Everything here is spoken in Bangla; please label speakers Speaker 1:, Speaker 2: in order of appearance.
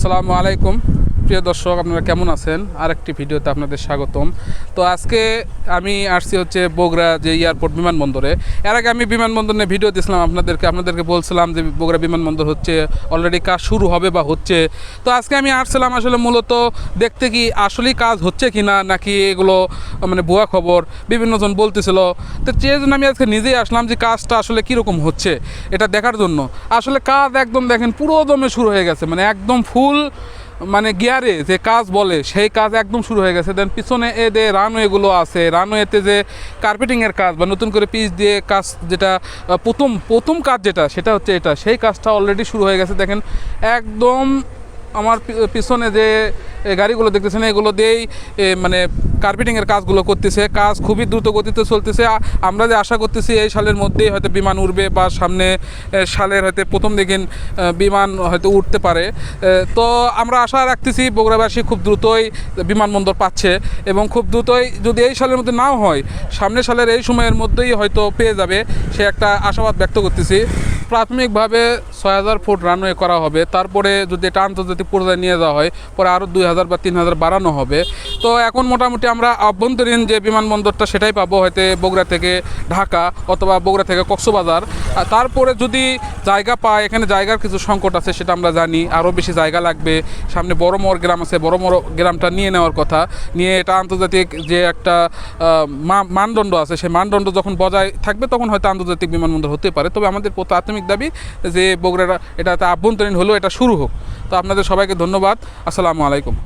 Speaker 1: আসসালামু আলাইকুম। প্রিয় দর্শক, আপনারা কেমন আছেন? আরেকটি ভিডিওতে আপনাদের স্বাগতম। তো আজকে আমি আসছি হচ্ছে বগুড়া যে এয়ারপোর্ট বিমানবন্দরে। এর আগে আমি বিমানবন্দর নিয়ে ভিডিও দিয়েছিলাম আপনাদেরকে। আপনাদেরকে বলছিলাম যে বগুড়া বিমানবন্দর হচ্ছে অলরেডি কাজ শুরু হবে বা হচ্ছে। তো আজকে আমি আসছিলাম আসলে মূলত দেখতে কি আসলেই কাজ হচ্ছে কি না নাকি এগুলো মানে ভুয়া খবর, বিভিন্নজন বলতেছিল। তো সেই জন্য আমি আজকে নিজেই আসলাম যে কাজটা আসলে কীরকম হচ্ছে, এটা দেখার জন্য। আসলে কাজ একদম দেখেন পুরো দমে শুরু হয়ে গেছে মানে একদম ফুল মানে গিয়ারে যে কাজ বলে, সেই কাজ একদম শুরু হয়ে গেছে। দেন পিছনে এ যে রানওয়েগুলো আছে। রানওয়েতে যে কার্পেটিংয়ের কাজ বা নতুন করে পিচ দিয়ে কাজ যেটা প্রথম প্রথম কাজ যেটা, সেটা হচ্ছে এটা। সেই কাজটা অলরেডি শুরু হয়ে গেছে। দেখেন, একদম আমার পিছনে যে গাড়িগুলো দেখতেছেন, এগুলো দিয়েই মানে কার্পেটিংয়ের কাজগুলো করতেছে। কাজ খুবই দ্রুত গতিতে চলতেছে। আমরা যে আশা করতেছি, এই সালের মধ্যেই হয়তো বিমান উঠবে বা সামনে সালের হয়তো প্রথম দিকেন বিমান হয়তো উঠতে পারে। তো আমরা আশা রাখতেছি, বগুড়াবাসী খুব দ্রুতই বিমানবন্দর পাচ্ছে এবং খুব দ্রুতই যদি এই সালের মধ্যে নাও হয়, সামনের সালের এই সময়ের মধ্যেই হয়তো পেয়ে যাবে, সে একটা আশাবাদ ব্যক্ত করতেছি। প্রাথমিকভাবে ছয় হাজার ফুট রানওয়ে করা হবে। তারপরে যদি এটা আন্তর্জাতিক পর্যায়ে নিয়ে যাওয়া হয়, পরে আরও দুই হাজার বা তিন হাজার বাড়ানো হবে। তো এখন মোটামুটি আমরা আভ্যন্তরীণ যে বিমানবন্দরটা সেটাই পাবো হয়তো বগুড়া থেকে ঢাকা অথবা বগুড়া থেকে কক্সবাজার। তারপরে যদি জায়গা পায়, এখানে জায়গার কিছু সংকট আছে সেটা আমরা জানি আরও বেশি জায়গা লাগবে। সামনে বড় মোড় গ্রাম আছে, বড় মোড় গ্রামটা নিয়ে নেওয়ার কথা। নিয়ে এটা আন্তর্জাতিক যে একটা মানদণ্ড আছে, সেই মানদণ্ড যখন বজায় থাকবে তখন হয়তো আন্তর্জাতিক বিমানবন্দর হতে পারে। তবে আমাদের প্রাথমিক দাবি যে বগুড়াটা এটা আভ্যন্তরীণ হলেও এটা শুরু হোক। তো আপনাদের সবাইকে ধন্যবাদ। আসসালামু আলাইকুম।